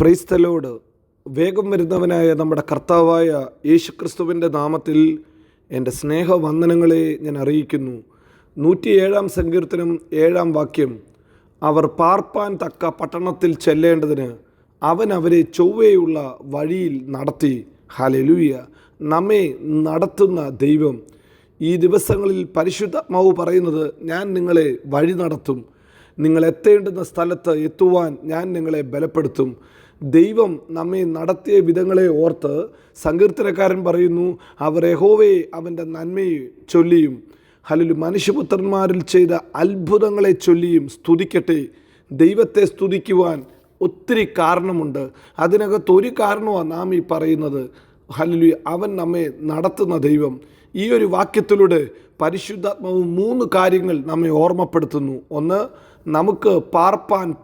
ക്രൈസ്തലോട് വേഗം വരുന്നവനായ നമ്മുടെ കർത്താവായ യേശുക്രിസ്തുവിന്റെ നാമത്തിൽ എന്റെ സ്നേഹവന്ദനങ്ങളെ ഞാൻ അറിയിക്കുന്നു. നൂറ്റിയേഴാം സങ്കീർത്തനം ഏഴാം വാക്യം അവർ പാർപ്പാൻ തക്ക പട്ടണത്തിൽ ചെല്ലേണ്ടതിന് അവൻ അവരെ ചൊവ്വയുള്ള വഴിയിൽ നടത്തി. ഹലലൂയ നമ്മെ നടത്തുന്ന ദൈവം ഈ ദിവസങ്ങളിൽ പരിശുദ്ധാത്മാവ് പറയുന്നത് ഞാൻ നിങ്ങളെ വഴി നടത്തും. നിങ്ങൾ എത്തേണ്ടുന്ന സ്ഥലത്ത് എത്തുവാൻ ഞാൻ നിങ്ങളെ ബലപ്പെടുത്തും. ദൈവം നമ്മെ നടത്തിയ വിധങ്ങളെ ഓർത്ത് സങ്കീർത്തനക്കാരൻ പറയുന്നു അവർ യഹോവയെ അവന്റെ നന്മയെ ചൊല്ലിയും ഹലിലു മനുഷ്യപുത്രന്മാരിൽ ചെയ്ത അത്ഭുതങ്ങളെ ചൊല്ലിയും സ്തുതിക്കട്ടെ. ദൈവത്തെ സ്തുതിക്കുവാൻ ഒത്തിരി കാരണമുണ്ട്. അതിനകത്ത് ഒരു കാരണമാണ് നാം ഈ പറയുന്നത്. ഹലിലു അവൻ നമ്മെ നടത്തുന്ന ദൈവം. ഈ ഒരു വാക്യത്തിലൂടെ പരിശുദ്ധാത്മാവ് മൂന്ന് കാര്യങ്ങൾ നമ്മെ ഓർമ്മപ്പെടുത്തുന്നു. ഒന്ന് നമുക്ക് പാർപ്പാൻ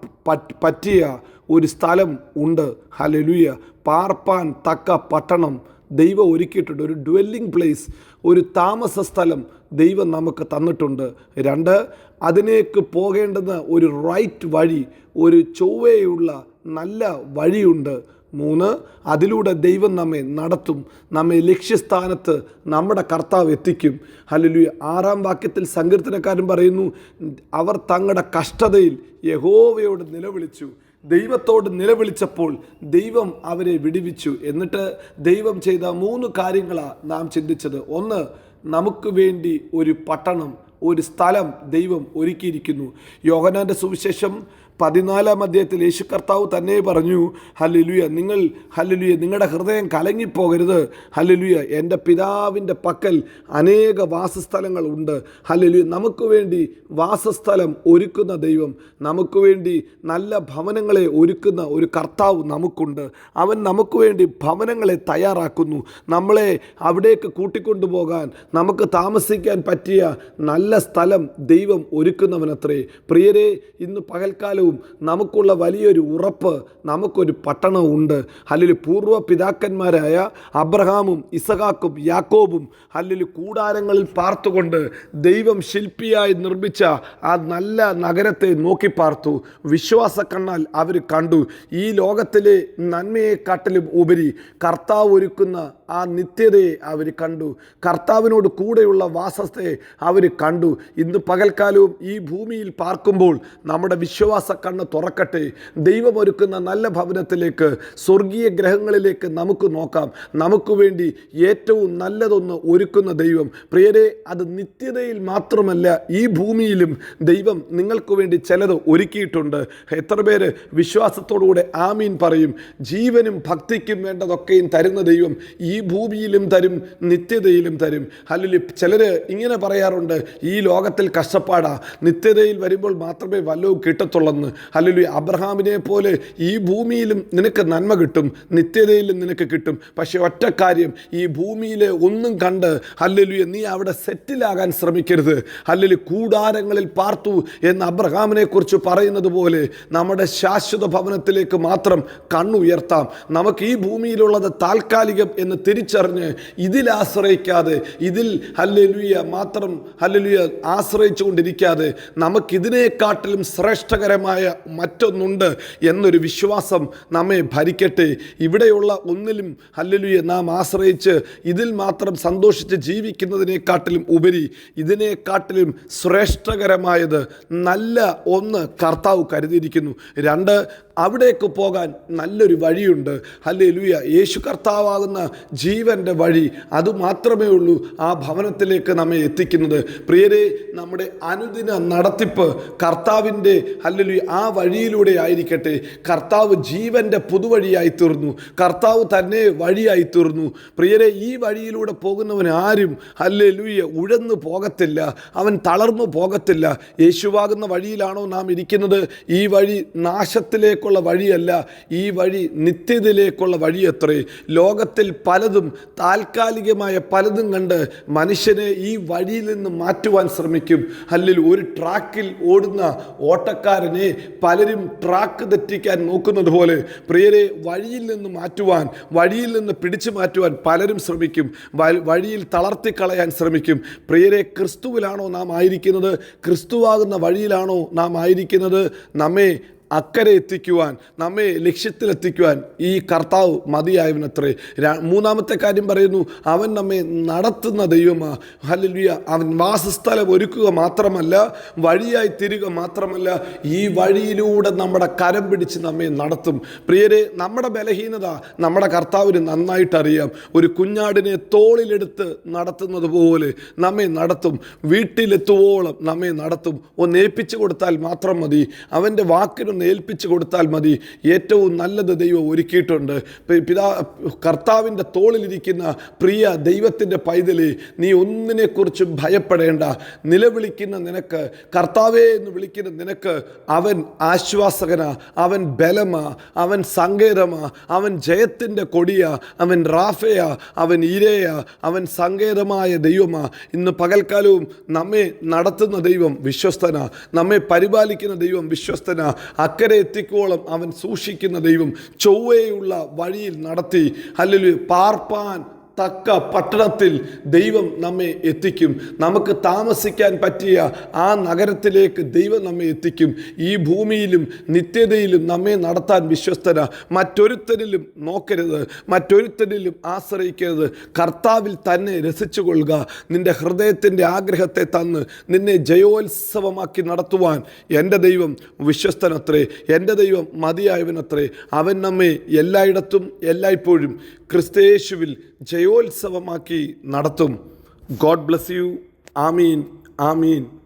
പറ്റിയ ഒരു സ്ഥലം ഉണ്ട്. ഹലലുയ പാർപ്പാൻ തക്ക പട്ടണം. ദൈവം ഒരുക്കിയിട്ടുണ്ട്. ഒരു ഡ്വെല്ലിംഗ് പ്ലേസ് ഒരു താമസ സ്ഥലം ദൈവം നമുക്ക് തന്നിട്ടുണ്ട്. രണ്ട് അതിനേക്ക് പോകേണ്ടുന്ന ഒരു റൈറ്റ് വഴി ഒരു ചൊവ്വയുള്ള നല്ല വഴിയുണ്ട്. മൂന്ന് അതിലൂടെ ദൈവം നമ്മെ നടത്തും. നമ്മെ ലക്ഷ്യസ്ഥാനത്ത് നമ്മുടെ കർത്താവ് എത്തിക്കും. ഹലലു ആറാം വാക്യത്തിൽ സങ്കീർത്തനക്കാരൻ പറയുന്നു അവർ തങ്ങളുടെ കഷ്ടതയിൽ യഹോവയോട് നിലവിളിച്ചു. ദൈവത്തോട് നിലവിളിച്ചപ്പോൾ ദൈവം അവരെ വിടുവിച്ചു. എന്നിട്ട് ദൈവം ചെയ്ത മൂന്ന് കാര്യങ്ങളാണ് നാം ചിന്തിച്ചത്. ഒന്ന് നമുക്ക് വേണ്ടി ഒരു പട്ടണം ഒരു സ്ഥലം ദൈവം ഒരുക്കിയിരിക്കുന്നു. യോഹനാന്റെ സുവിശേഷം പതിനാലാം അധ്യായത്തിൽ യേശു കർത്താവ് തന്നെ പറഞ്ഞു ഹല്ലുലുയ നിങ്ങൾ ഹല്ലുലുയ നിങ്ങളുടെ ഹൃദയം കലങ്ങിപ്പോകരുത്. ഹല്ലുലുയ എന്റെ പിതാവിന്റെ പക്കൽ അനേക വാസസ്ഥലങ്ങൾ ഉണ്ട്. ഹല്ലുലുയ നമുക്ക് വേണ്ടി വാസസ്ഥലം ഒരുക്കുന്ന ദൈവം നമുക്ക് വേണ്ടി നല്ല ഭവനങ്ങളെ ഒരുക്കുന്ന ഒരു കർത്താവ് നമുക്കുണ്ട്. അവൻ നമുക്ക് വേണ്ടി ഭവനങ്ങളെ തയ്യാറാക്കുന്നു. നമ്മളെ അവിടേക്ക് കൂട്ടിക്കൊണ്ടുപോകാൻ നമുക്ക് താമസിക്കാൻ പറ്റിയ നല്ല സ്ഥലം ദൈവം ഒരുക്കുന്നവനത്രേ. പ്രിയരെ ഇന്ന് പകൽക്കാലവും നമുക്കുള്ള വലിയൊരു ഉറപ്പ് നമുക്കൊരു പട്ടണവും ഉണ്ട് അല്ലെങ്കിൽ പൂർവ പിതാക്കന്മാരായ അബ്രഹാമും ഇസഹാക്കും യാക്കോബും അല്ലെങ്കിൽ കൂടാരങ്ങളിൽ പാർത്തുകൊണ്ട് ദൈവം ശില്പിയായി നിർമ്മിച്ച ആ നല്ല നഗരത്തെ നോക്കി പാർത്തു വിശ്വാസ കണ്ണാൽ അവർ കണ്ടു. ഈ ലോകത്തിലെ നന്മയെക്കാട്ടിലും ഉപരി കർത്താവ് ഒരുക്കുന്ന ആ നിത്യതയെ അവർ കണ്ടു. കർത്താവിനോട് കൂടെയുള്ള വാസത്തെ അവർ കണ്ടു. ഇന്ന് പകൽക്കാലവും ഈ ഭൂമിയിൽ പാർക്കുമ്പോൾ നമ്മുടെ വിശ്വാസ കണ്ണ് തുറക്കട്ടെ ദൈവമൊരുക്കുന്ന നല്ല ഭവനത്തിലേക്ക് സ്വർഗീയ ഗ്രഹങ്ങളിലേക്ക് നമുക്ക് നോക്കാം. നമുക്ക് വേണ്ടി ഏറ്റവും നല്ലതൊന്ന് ഒരുക്കുന്ന ദൈവം. പ്രിയരെ അത് നിത്യതയിൽ മാത്രമല്ല ഈ ഭൂമിയിലും ദൈവം നിങ്ങൾക്ക് വേണ്ടി ചിലത് ഒരുക്കിയിട്ടുണ്ട്. എത്ര പേര് വിശ്വാസത്തോടുകൂടെ ആമീൻ പറയും. ജീവനും ഭക്തിക്കും വേണ്ടതൊക്കെയും തരുന്ന ദൈവം ഈ ഭൂമിയിലും തരും നിത്യതയിലും തരും. അല്ലെങ്കിൽ ചിലർ ഇങ്ങനെ പറയാറുണ്ട് ഈ ലോകത്തിൽ കഷ്ടപ്പാടാ. നിത്യതയിൽ വരുമ്പോൾ മാത്രമേ വല്ലവും കിട്ടത്തുള്ളെന്ന്. അല്ലെങ്കിൽ അബ്രഹാമിനെ പോലെ ഈ ഭൂമിയിലും നിനക്ക് നന്മ കിട്ടും നിത്യതയിലും നിനക്ക് കിട്ടും. പക്ഷെ ഒറ്റ കാര്യം ഈ ഭൂമിയിലെ ഒന്നും കണ്ട് ഹല്ലേലൂയ നീ അവിടെ സെറ്റിലാകാൻ ശ്രമിക്കരുത്. അല്ലെങ്കിൽ കൂടാരങ്ങളിൽ പാർത്തു എന്ന് അബ്രഹാമിനെ കുറിച്ച് പറയുന്നത് പോലെ നമ്മുടെ ശാശ്വത ഭവനത്തിലേക്ക് മാത്രം കണ്ണുയർത്താം. നമുക്ക് ഈ ഭൂമിയിലുള്ളത് താൽക്കാലികം എന്ന് തിരിച്ചറിഞ്ഞ് ഇതിൽ ആശ്രയിക്കാതെ ഇതിൽ ഹല്ലലുയ മാത്രം ഹല്ലലുയ ആശ്രയിച്ചു കൊണ്ടിരിക്കാതെ നമുക്കിതിനെക്കാട്ടിലും ശ്രേഷ്ഠകരമായ മറ്റൊന്നുണ്ട് എന്നൊരു വിശ്വാസം നമ്മെ ഭരിക്കട്ടെ. ഇവിടെയുള്ള ഒന്നിലും ഹല്ലലുയ നാം ആശ്രയിച്ച് ഇതിൽ മാത്രം സന്തോഷിച്ച് ജീവിക്കുന്നതിനെക്കാട്ടിലും ഉപരി ഇതിനെക്കാട്ടിലും ശ്രേഷ്ഠകരമായത് നല്ല ഒന്ന് കർത്താവ് കരുതിയിരിക്കുന്നു. രണ്ട് അവിടേക്ക് പോകാൻ നല്ലൊരു വഴിയുണ്ട്. ഹല്ലേ ലൂയ യേശു കർത്താവാകുന്ന ജീവന്റെ വഴി അതുമാത്രമേ ഉള്ളൂ ആ ഭവനത്തിലേക്ക് നമ്മെ എത്തിക്കുന്നത്. പ്രിയരെ നമ്മുടെ അനുദിന നടത്തിപ്പ് കർത്താവിന്റെ അല്ലെങ്കിൽ ആ വഴിയിലൂടെ ആയിരിക്കട്ടെ. കർത്താവ് ജീവന്റെ പുതുവഴിയായി തീർന്നു. കർത്താവ് തന്നെ വഴിയായി തീർന്നു. പ്രിയരെ ഈ വഴിയിലൂടെ പോകുന്നവൻ ആരും അല്ലേ ഉഴന്നു പോകത്തില്ല. അവൻ തളർന്നു പോകത്തില്ല. യേശുവാകുന്ന വഴിയിലാണോ നാം ഇരിക്കുന്നത്? ഈ വഴി നാശത്തിലേക്കുള്ള വഴിയല്ല. ഈ വഴി നിത്യതയിലേക്കുള്ള വഴിയത്രേ. ലോകത്തിൽ ലോകത്തിൽ പലതും താൽക്കാലികമായ പലതും കണ്ട് മനുഷ്യനെ ഈ വഴിയിൽ നിന്ന് മാറ്റുവാൻ ശ്രമിക്കും. അല്ലെങ്കിൽ ഒരു ട്രാക്കിൽ ഓടുന്ന ഓട്ടക്കാരനെ പലരും ട്രാക്ക് തെറ്റിക്കാൻ നോക്കുന്നത് പോലെ പ്രിയരെ വഴിയിൽ നിന്ന് മാറ്റുവാൻ വഴിയിൽ നിന്ന് പിടിച്ചു മാറ്റുവാൻ പലരും ശ്രമിക്കും. വഴിയിൽ തളർത്തിക്കളയാൻ ശ്രമിക്കും. പ്രിയരെ ക്രിസ്തുവിലാണോ നാം ആയിരിക്കുന്നത്? ക്രിസ്തുവാകുന്ന വഴിയിലാണോ നാം ആയിരിക്കുന്നത്? നമ്മെ അക്കരെ എത്തിക്കുവാൻ നമ്മെ ലക്ഷ്യത്തിലെത്തിക്കുവാൻ ഈ കർത്താവ് മതിയായവനത്രേ. മൂന്നാമത്തെ കാര്യം പറയുന്നു അവൻ നമ്മെ നടത്തുന്ന ദൈവമാ. ഹല്ലേലൂയ. അവൻ വാസസ്ഥലം ഒരുക്കുക മാത്രമല്ല വഴിയായി തിരിക മാത്രമല്ല ഈ വഴിയിലൂടെ നമ്മുടെ കരം പിടിച്ച് നമ്മെ നടത്തും. പ്രിയരെ നമ്മുടെ ബലഹീനത നമ്മുടെ കർത്താവിന് നന്നായിട്ട് അറിയാം ഒരു കുഞ്ഞാടിനെ തോളിലെടുത്ത് നടത്തുന്നത് പോലെ നമ്മെ നടത്തും. വീട്ടിലെത്തുവോളം നമ്മെ നടത്തും. ഒന്ന് ഏൽപ്പിച്ചു കൊടുത്താൽ മാത്രം മതി. അവന്റെ വാക്കിനൊന്ന് ഏൽപ്പിച്ചു കൊടുത്താൽ മതി. ഏറ്റവും നല്ലത് ദൈവം ഒരുക്കിയിട്ടുണ്ട്. പിതാ കർത്താവിന്റെ തോളിലിരിക്കുന്ന പ്രിയ ദൈവത്തിന്റെ പൈതലി നീ ഒന്നിനെക്കുറിച്ചും ഭയപ്പെടേണ്ട. നിലവിളിക്കുന്ന നിനക്ക് കർത്താവേ എന്ന് വിളിക്കുന്ന നിനക്ക് അവൻ ആശ്വാസകനാ അവൻ ബലമാ അവൻ സങ്കേതമാ അവൻ ജയത്തിന്റെ കൊടിയാ അവൻ റാഫയാ അവൻ ഈരയാ അവൻ സങ്കേതമായ ദൈവമാ. ഇന്ന് പകൽക്കാലവും നമ്മെ നടത്തുന്ന ദൈവം വിശ്വസ്തനാ. നമ്മെ പരിപാലിക്കുന്ന ദൈവം വിശ്വസ്തനാ. അക്കരെ എത്തിക്കോളം അവൻ സൂക്ഷിക്കുന്ന ദൈവം ചൊവ്വയുള്ള വഴിയിൽ നടത്തി. അല്ലെങ്കിൽ പാർപ്പാൻ തക്ക പട്ടണത്തിൽ ദൈവം നമ്മെ എത്തിക്കും. നമുക്ക് താമസിക്കാൻ പറ്റിയ ആ നഗരത്തിലേക്ക് ദൈവം നമ്മെ എത്തിക്കും. ഈ ഭൂമിയിലും നിത്യതയിലും നമ്മെ നടത്താൻ വിശ്വസ്തന. മറ്റൊരുത്തരിലും നോക്കരുത്. മറ്റൊരുത്തരിലും ആശ്രയിക്കരുത്. കർത്താവിൽ തന്നെ രസിച്ചു കൊള്ളുക നിന്റെ ഹൃദയത്തിന്റെ ആഗ്രഹത്തെ തന്ന് നിന്നെ ജയോത്സവമാക്കി നടത്തുവാൻ എന്റെ ദൈവം വിശ്വസ്തനത്രേ. എന്റെ ദൈവം മതിയായവനത്രേ. അവൻ നമ്മെ എല്ലായിടത്തും എല്ലായ്പ്പോഴും ക്രിസ്തയേശുവിൽ ജയോത്സവമാക്കി നടത്തും. God bless you Amin. Amin.